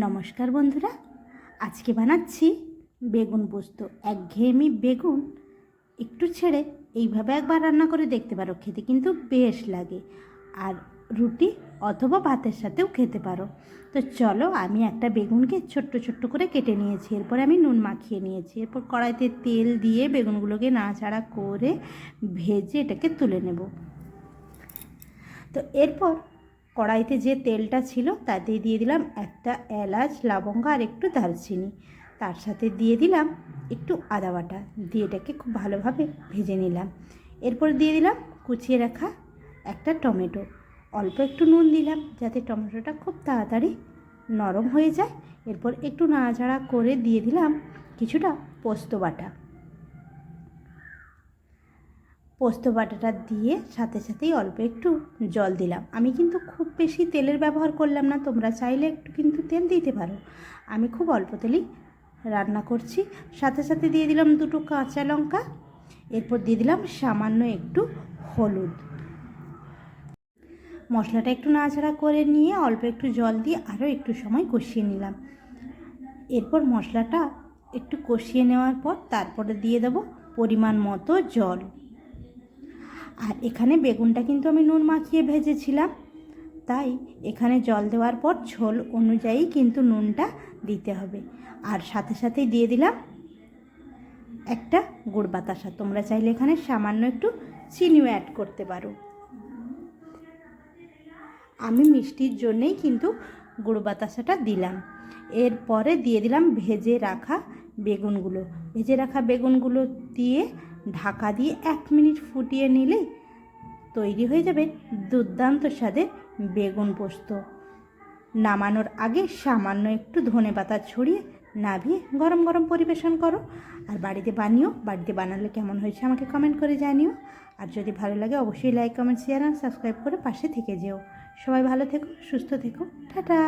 নমস্কার বন্ধুরা, আজকে বানাচ্ছি বেগুন পোস্ত। একঘেয়েমি বেগুন একটু ছেড়ে এইভাবে একবার রান্না করে দেখতে পারো, খেতে কিন্তু বেশ লাগে। আর রুটি অথবা ভাতের সাথেও খেতে পারো। তো চলো আমি একটা বেগুনকে ছোট্ট ছোট্ট করে কেটে নিয়েছি। এরপর আমি নুন মাখিয়ে নিয়েছি। এরপর কড়াইতে তেল দিয়ে বেগুনগুলোকে নাড়াচাড়া করে ভেজে এটাকে তুলে নেব। তো এরপর কড়াইতে যে তেলটা ছিল তাতে দিয়ে দিলাম একটা এলাচ, লবঙ্গ আর একটু দারচিনি। তার সাথে দিয়ে দিলাম একটু আদা বাটা, দিয়ে এটাকে খুব ভালোভাবে ভেজে নিলাম। এরপর দিয়ে দিলাম কুচিয়ে রাখা একটা টমেটো। অল্প একটু নুন দিলাম যাতে টমেটোটা খুব তাড়াতাড়ি নরম হয়ে যায়। এরপর একটু নাড়াচাড়া করে দিয়ে দিলাম কিছুটা পোস্ত বাটা। পোস্ত বাটাটা দিয়ে সাথে সাথেই অল্প একটু জল দিলাম। আমি কিন্তু খুব বেশি তেলের ব্যবহার করলাম না, তোমরা চাইলে একটু কিন্তু তেল দিতে পারো। আমি খুব অল্প তেলেই রান্না করছি। সাথে সাথে দিয়ে দিলাম দুটো কাঁচা লঙ্কা, এরপর দিয়ে দিলাম সামান্য একটু হলুদ। মশলাটা একটু নাড়াচাড়া করে নিয়ে অল্প একটু জল দিয়ে আরও একটু সময় কষিয়ে নিলাম। এরপর মশলাটা একটু কষিয়ে নেওয়ার পর তারপরে দিয়ে দেবো পরিমাণ মতো জল। আর এখানে বেগুনটা কিন্তু আমি নুন মাখিয়ে ভেজেছিলাম। তাই এখানে জল দেওয়ার পর ঝোল অনুযায়ী কিন্তু নুনটা দিতে হবে। আর সাথে সাথেই দিয়ে দিলাম একটা গুড় বাতাসা। তোমরা চাইলে এখানে সামান্য একটু চিনিও অ্যাড করতে পারো। আমি মিষ্টির জন্যেই কিন্তু গুড় বাতাসাটা দিলাম। এরপরে দিয়ে দিলাম ভেজে রাখা বেগুনগুলো। ভেজে রাখা বেগুনগুলো দিয়ে ঢাকা দিয়ে এক মিনিট ফুটিয়ে নিলেই তৈরি হয়ে যাবে দুর্দান্ত স্বাদের বেগুন পোস্ত। নামানোর আগে সামান্য একটু ধনে পাতা ছড়িয়ে নাভিয়ে গরম গরম পরিবেশন করো। আর বাড়িতে বানিও, বাড়িতে বানালে কেমন হয়েছে আমাকে কমেন্ট করে জানিও। আর যদি ভালো লাগে অবশ্যই লাইক কমেন্ট শেয়ার আর সাবস্ক্রাইব করে পাশে থেকে যেও। সবাই ভালো থেকো, সুস্থ থেকো, টাটা।